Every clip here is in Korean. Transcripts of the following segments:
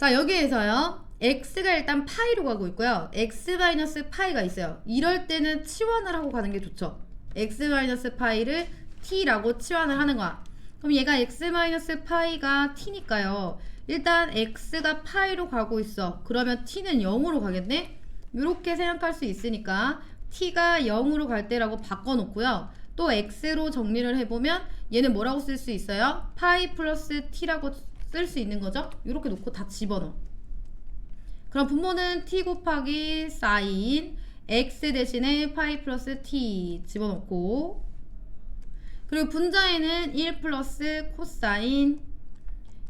자, 여기에서요. x가 일단 파이로 가고 있고요. x 마이너스 파이가 있어요. 이럴 때는 치환을 하고 가는 게 좋죠. x 마이너스 파이를 t라고 치환을 하는 거야. 그럼 얘가 x 마이너스 파이가 t니까요. 일단 x가 파이로 가고 있어. 그러면 t는 0으로 가겠네? 이렇게 생각할 수 있으니까 t가 0으로 갈 때라고 바꿔놓고요. 또 x로 정리를 해보면 얘는 뭐라고 쓸 수 있어요? 파이 플러스 t라고 쓸 수 있는 거죠? 이렇게 놓고 다 집어넣어. 그럼 분모는 t 곱하기 사인 x 대신에 파이 플러스 t 집어넣고 그리고 분자에는 1 플러스 코사인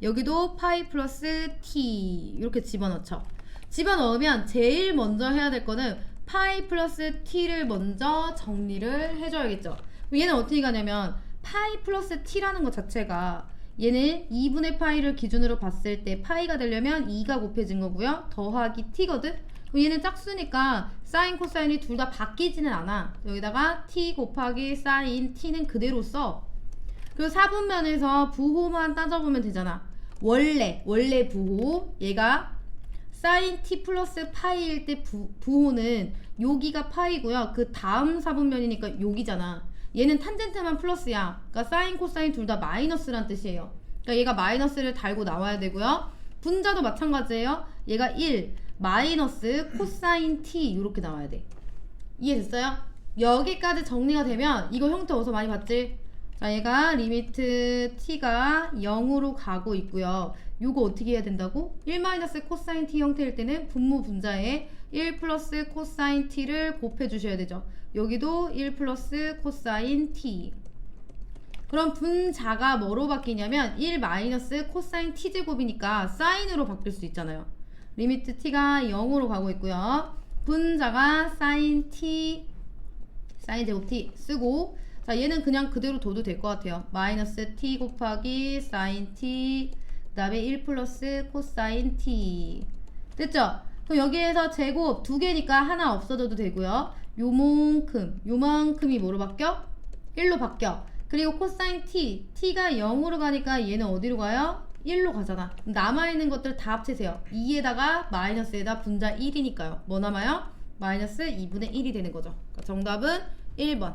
여기도 파이 플러스 t 이렇게 집어넣죠. 집어넣으면 제일 먼저 해야 될 거는 파이 플러스 t를 먼저 정리를 해줘야겠죠. 얘는 어떻게 가냐면 파이 플러스 t라는 것 자체가 얘는 2분의 파이를 기준으로 봤을 때 파이가 되려면 2가 곱해진 거고요. 더하기 t거든. 얘는 짝수니까 사인 코사인이 둘 다 바뀌지는 않아. 여기다가 t 곱하기 사인 t는 그대로 써. 그리고 4분면에서 부호만 따져보면 되잖아. 원래 원래 부호 얘가 사인 t 플러스 파이일 때 부, 부호는 여기가 파이고요. 그 다음 4분면이니까 여기잖아. 얘는 탄젠트만 플러스야. 그러니까 사인 코사인 둘 다 마이너스란 뜻이에요. 그러니까 얘가 마이너스를 달고 나와야 되고요. 분자도 마찬가지예요. 얘가 1 마이너스 코사인 t 이렇게 나와야 돼. 이해됐어요? 여기까지 정리가 되면 이거 형태 어디서 많이 봤지? 자, 얘가 리미트 t가 0으로 가고 있고요. 요거 어떻게 해야 된다고? 1 마이너스 코사인 t 형태일 때는 분모 분자에 1 플러스 코사인 t를 곱해 주셔야 되죠. 여기도 1 플러스 코사인 t. 그럼 분자가 뭐로 바뀌냐면 1 마이너스 코사인 t 제곱이니까 사인으로 바뀔 수 있잖아요. 리미트 t가 0으로 가고 있고요. 분자가 사인 t 사인 제곱 t 쓰고 자 얘는 그냥 그대로 둬도 될 것 같아요. 마이너스 t 곱하기 사인 t 그 다음에 1 플러스 코사인 t 됐죠? 그럼 여기에서 제곱 두 개니까 하나 없어져도 되고요. 요만큼 요만큼이 뭐로 바뀌어? 1로 바뀌어. 그리고 코사인 t t가 0으로 가니까 얘는 어디로 가요? 1로 가잖아. 남아있는 것들 다 합치세요. 2에다가 마이너스에다 분자 1이니까요. 뭐 남아요? 마이너스 2분의 1이 되는 거죠. 그러니까 정답은 1번.